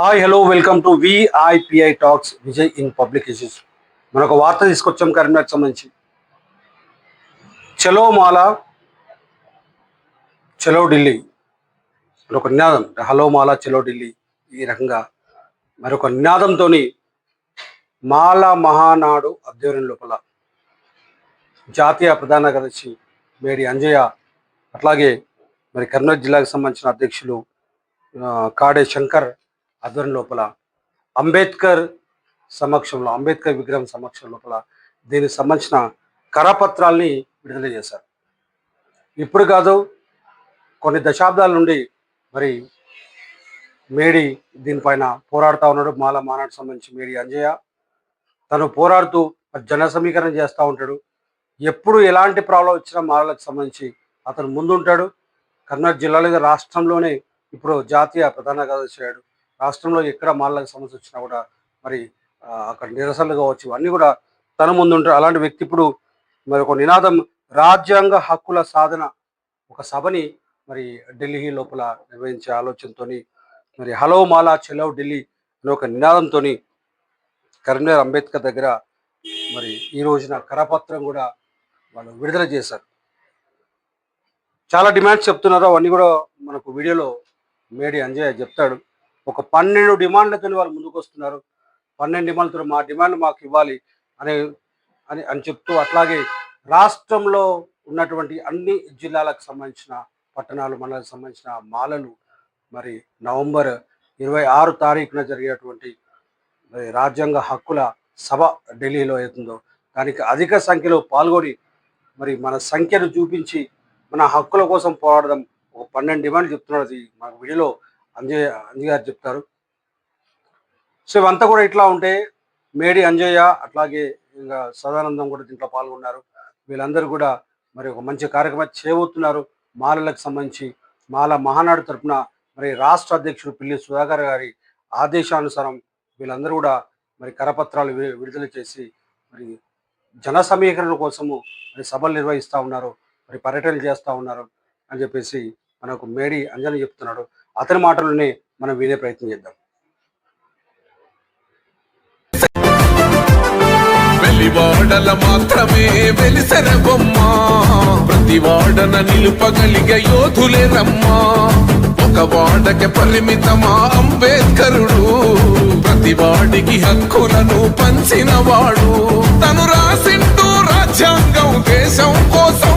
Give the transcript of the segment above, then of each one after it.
Hi hello welcome to విఐపిఐ talks Vijay in public issues మనకు వార్త తీసుకొచ్చాం కరీంనగర్కి సంబంధించి. చలో మాల చలో ఢిల్లీ. ఒక నినాదం హలో మాల చలో ఢిల్లీ. ఈ రకంగా మరొక నినాదంతో మాల మహానాడు ఆధ్వర్యం లోపల జాతీయ ప్రధాన కార్యదర్శి మేడి అంజయ్య అట్లాగే మరి కర్నూలు జిల్లాకు సంబంధించిన అధ్యక్షులు కాడే శంకర్ ఆధ్వర్యం లోపల అంబేద్కర్ సమక్షంలో అంబేద్కర్ విగ్రహం సమక్షం లోపల దీనికి సంబంధించిన కరపత్రాల్ని విడుదల చేశారు. ఇప్పుడు కాదు కొన్ని దశాబ్దాల నుండి మరి మేడి దీనిపైన పోరాడుతూ ఉన్నాడు. మాల మానాడు సంబంధించి మేడి అంజయ్య. తను పోరాడుతూ జన సమీకరణ చేస్తూ ఉంటాడు. ఎప్పుడు ఎలాంటి ప్రాబ్లం వచ్చినా మాలలకు సంబంధించి అతను ముందుంటాడు. కర్నూలు జిల్లాలో రాష్ట్రంలోనే ఇప్పుడు జాతీయ ప్రధాన కార్యదర్శి అయ్యాడు. రాష్ట్రంలో ఎక్కడ మాలకు సమస్య వచ్చినా కూడా మరి అక్కడ నిరసనలు కావచ్చు అన్నీ కూడా తన ముందు ఉంటాడు అలాంటి వ్యక్తి ఇప్పుడు మరి ఒక నినాదం రాజ్యాంగ హక్కుల సాధన ఒక సభని మరి ఢిల్లీ లోపల నిర్వహించే ఆలోచనతో మరి హలో మాలా చెలవ్ ఢిల్లీ అనే ఒక నినాదంతో కరీంనగర్ అంబేద్కర్ దగ్గర మరి ఈ రోజున కరపత్రం కూడా వాళ్ళు విడుదల చేశారు. చాలా డిమాండ్స్ చెప్తున్నారు. అవన్నీ కూడా మనకు వీడియోలో మేడి అంజయ్ చెప్తాడు. ఒక పన్నెండు డిమాండ్లతో వాళ్ళు ముందుకు వస్తున్నారు పన్నెండు డిమాండ్లతో మా డిమాండ్ మాకు ఇవ్వాలి అనే అని అని చెప్తూ అట్లాగే రాష్ట్రంలో ఉన్నటువంటి అన్ని జిల్లాలకు సంబంధించిన పట్టణాలు మండలకు సంబంధించిన మాలలు మరి నవంబర్ ఇరవై ఆరు తారీఖున జరిగేటువంటి మరి రాజ్యాంగ హక్కుల సభ ఢిల్లీలో అవుతుందో దానికి అధిక సంఖ్యలో పాల్గొని మరి మన సంఖ్యను చూపించి మన హక్కుల కోసం పోరాడదాం ఒక పన్నెండు డిమాండ్లు చెప్తున్నారు. మన మాకు వీడియోలో అంజయ్ అంజయ్ గారు చెప్తారు. సో ఇవంతా కూడా ఇట్లా ఉంటే మేడి అంజయ్య అట్లాగే ఇంకా సదానందం కూడా దీంట్లో పాల్గొన్నారు. వీళ్ళందరూ కూడా మరి ఒక మంచి కార్యక్రమం చేయబోతున్నారు. మాలలకు సంబంధించి మాల మహానాడు తరపున మరి రాష్ట్ర అధ్యక్షుడు పిల్లి సుధాకర్ గారి ఆదేశానుసారం వీళ్ళందరూ కూడా మరి కరపత్రాలు విడుదల చేసి మరి జన సమీకరణ కోసము మరి సభలు నిర్వహిస్తూ ఉన్నారు. మరి పర్యటనలు చేస్తూ ఉన్నారు అని చెప్పేసి మనకు మేడి అంజని చెప్తున్నాడు. అతని మాటలోనే మనం వినే ప్రయత్నం చేద్దాం. వెలివాడల మాత్రమే వెలిసెర బొమ్మ. ప్రతి వాడన నిలుపగలిగే యోధులే రమ్మా. ఒక వాడకి పరిమితమా అంబేద్కరుడు. ప్రతి వాడికి హక్కులను పంచిన వాడు తను రాసింటూ రాజ్యాంగం దేశం కోసం.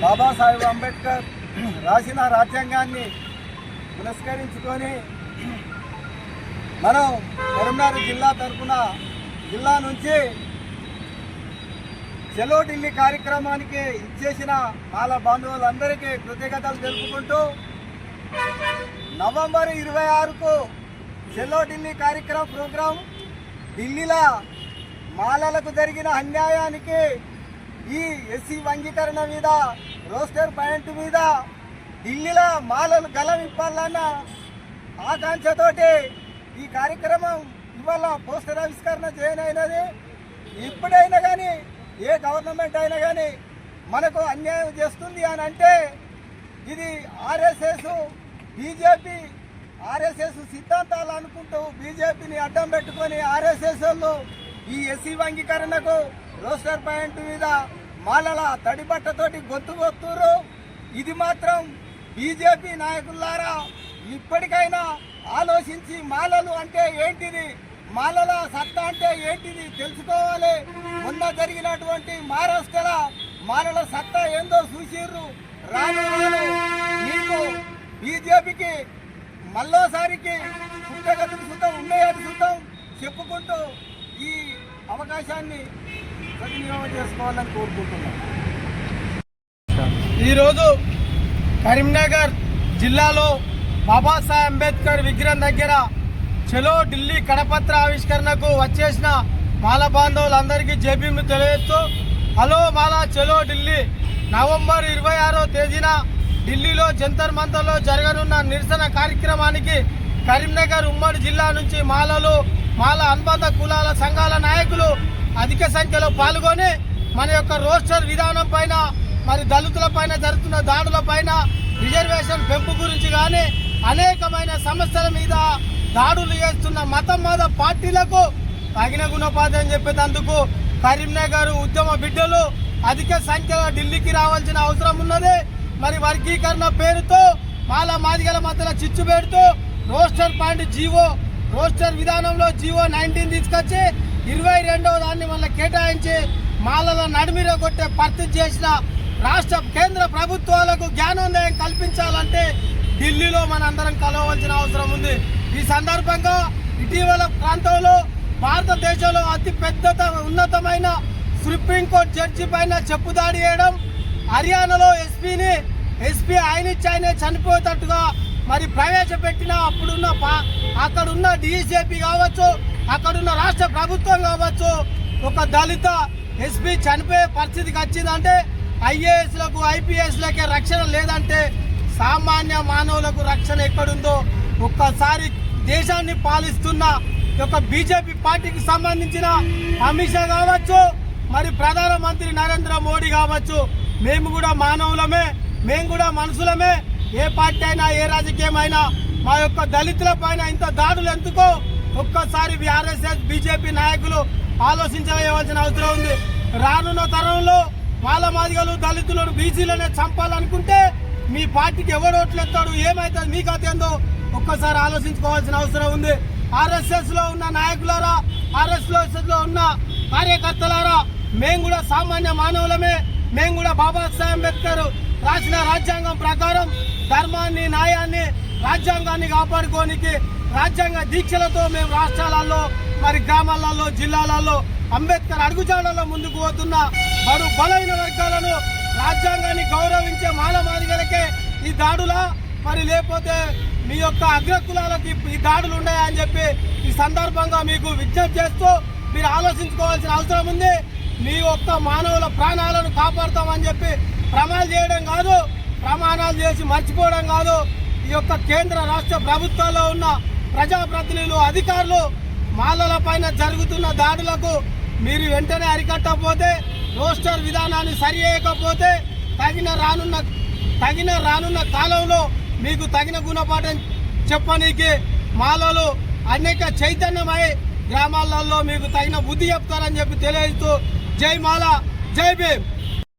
బాబాసాహెబ్ అంబేద్కర్ రాసిన రాజ్యాంగాన్ని పురస్కరించుకొని మనం కరీంనగర్ జిల్లా తరఫున జిల్లా నుంచి చెలో ఢిల్లీ కార్యక్రమానికి ఇచ్చేసిన మాల బంధువులందరికీ కృతజ్ఞతలు తెలుపుకుంటూ నవంబర్ ఇరవై ఆరుకు చెలో ఢిల్లీ కార్యక్రమ ప్రోగ్రాం ఢిల్లీలో మాలలకు జరిగిన అన్యాయానికి ఈ ఎస్సీ వంగీకరణ మీద రోస్టర్ పాయింట్ మీద ఢిల్లీలో మాలలు గలం ఇప్పాలన్న ఆకాంక్షతోటి ఈ కార్యక్రమం ఇవాళ పోస్టర్ ఆవిష్కరణ చేయనైనది. ఇప్పుడైనా కానీ ఏ గవర్నమెంట్ అయినా కానీ మనకు అన్యాయం చేస్తుంది అని అంటే ఇది ఆర్ఎస్ఎస్ బీజేపీ ఆర్ఎస్ఎస్ సిద్ధాంతాలు అనుకుంటూ బీజేపీని అడ్డం పెట్టుకొని ఆర్ఎస్ఎస్ వాళ్ళు ఈ ఎస్సీ వంగీకరణకు రోస్టర్ పాయింట్ మీద మాలల తడిబట్టతోటి గొంతు వస్తురు ఇది మాత్రం బీజేపీ నాయకులారా ఇప్పటికైనా ఆలోచించి మాలలు అంటే ఏంటిది? మాలల సత్తా అంటే ఏంటిది తెలుసుకోవాలి. మొన్న జరిగినటువంటి మహారాష్ట్ర మాలల సత్తా ఏందో చూసిర్రు. రాను మీకు బీజేపీకి మళ్ళోసారికి పుట్టగతులు సుతం ఉన్నాయని సుతం చెప్పుకుంటూ ఈ అవకాశాన్ని సద్వినియోగం చేసుకోవాలని ఈరోజు కరీంనగర్ జిల్లాలో బాబాసాహెబ్ అంబేద్కర్ విగ్రహం దగ్గర చలో ఢిల్లీ కడపత్ర ఆవిష్కరణకు వచ్చేసిన మాల బాంధవులందరికీ జేబీను తెలియజేస్తూ హలో మాల చలో ఢిల్లీ. నవంబర్ ఇరవై ఆరో తేదీన ఢిల్లీలో జంతర్ మంతర్లో జరగనున్న నిరసన కార్యక్రమానికి కరీంనగర్ ఉమ్మడి జిల్లా నుంచి మాలలు మాల అనుబంధ కులాల సంఘాల అధిక సంఖ్యలో పాల్గొని మన యొక్క రోస్టర్ విధానం పైన మరి దళితుల పైన జరుగుతున్న దాడుల పైన రిజర్వేషన్ పెంపు గురించి కానీ అనేకమైన సమస్యల మీద దాడులు చేస్తున్న మతం మత పార్టీలకు తగిన గుణపాఠం చెప్పేటందుకు కరీంనగర్ ఉద్యమ బిడ్డలు అధిక సంఖ్యలో ఢిల్లీకి రావాల్సిన అవసరం ఉన్నది. మరి వర్గీకరణ పేరుతో మాల మాదిగల మధ్యలో చిచ్చు పెడుతూ రోస్టర్ పాయింట్ జీవో రోస్టర్ విధానంలో జీవో నైన్టీన్ తీసుకొచ్చి ఇరవై రెండవ దాన్ని మళ్ళీ కేటాయించి మాలల నడిమిర కొట్టే పరిస్థితి చేసిన రాష్ట్ర కేంద్ర ప్రభుత్వాలకు జ్ఞానోదయం కల్పించాలంటే ఢిల్లీలో మనందరం కలవలసిన అవసరం ఉంది. ఈ సందర్భంగా ఇటీవల ప్రాంతంలో భారతదేశంలో అతి పెద్ద ఉన్నతమైన సుప్రీంకోర్టు జడ్జి పైన చెప్పుదాడి చేయడం హర్యానాలో ఎస్పీని ఎస్పీ ఆయన ఆయనే చనిపోయేటట్టుగా మరి ప్రవేశపెట్టిన అప్పుడున్న అక్కడున్న డీజేపీ కావచ్చు అక్కడున్న రాష్ట్ర ప్రభుత్వం కావచ్చు ఒక దళిత ఎస్పీ చనిపోయే పరిస్థితికి వచ్చిందంటే ఐఏఎస్లకు ఐపీఎస్లకే రక్షణ లేదంటే సామాన్య మానవులకు రక్షణ ఎక్కడుందో ఒక్కసారి దేశాన్ని పాలిస్తున్న యొక్క బీజేపీ పార్టీకి సంబంధించిన అమిత్ షా కావచ్చు మరి ప్రధానమంత్రి నరేంద్ర మోడీ కావచ్చు మేము కూడా మానవులమే మేము కూడా మనుషులమే ఏ పార్టీ అయినా ఏ రాజకీయమైనా మా యొక్క దళితుల పైన ఇంత దాడులు ఎందుకో ఒక్కసారి బీఆర్ఎస్ఎస్ బీజేపీ నాయకులు ఆలోచించవలసిన అవసరం ఉంది. రానున్న తరంలో మాల మాదిగలు దళితులను బీసీలనే చంపాలనుకుంటే మీ పార్టీకి ఎవరు ఓట్లు ఎత్తాడు ఏమైతుంది మీకు అదేందో ఒక్కసారి ఆలోచించుకోవాల్సిన అవసరం ఉంది. ఆర్ఎస్ఎస్లో ఉన్న నాయకులారా ఆర్ఎస్ఎస్లో ఉన్న కార్యకర్తలారా మేము కూడా సామాన్య మానవులమే. మేము కూడా బాబాసాహెబ్ అంబేద్కర్ రాసిన రాజ్యాంగం ప్రకారం ధర్మాన్ని న్యాయాన్ని రాజ్యాంగాన్ని కాపాడుకోనికి రాజ్యాంగ దీక్షలతో మేము రాష్ట్రాలలో మరి గ్రామాలలో జిల్లాలలో అంబేద్కర్ అడుగుజాడలో ముందుకు పోతున్న బడు బలైన వర్గాలను రాజ్యాంగాన్ని గౌరవించే మాల ఈ దాడుల మరి లేకపోతే మీ యొక్క అగ్రకులాలకి ఈ దాడులు ఉన్నాయని చెప్పి ఈ సందర్భంగా మీకు విజ్ఞప్తి చేస్తూ మీరు ఆలోచించుకోవాల్సిన అవసరం ఉంది. మీ యొక్క మానవుల ప్రాణాలను కాపాడుతామని చెప్పి ప్రమాణాలు చేయడం కాదు ప్రమాణాలు చేసి మర్చిపోవడం కాదు. ఈ యొక్క కేంద్ర రాష్ట్ర ప్రభుత్వాల్లో ఉన్న ప్రజాప్రతినిధులు అధికారులు మాలల పైన జరుగుతున్న దాడులకు మీరు వెంటనే అరికట్టకపోతే రోస్టర్ విధానాన్ని సరి చేయకపోతే తగిన రానున్న తగిన రానున్న కాలంలో మీకు తగిన గుణపాఠం చెప్పనీకి మాలలు అనేక చైతన్యమై గ్రామాలలో మీకు తగిన బుద్ధి చెప్తారని చెప్పి తెలియజేస్తూ జై మాల జై భీమ్.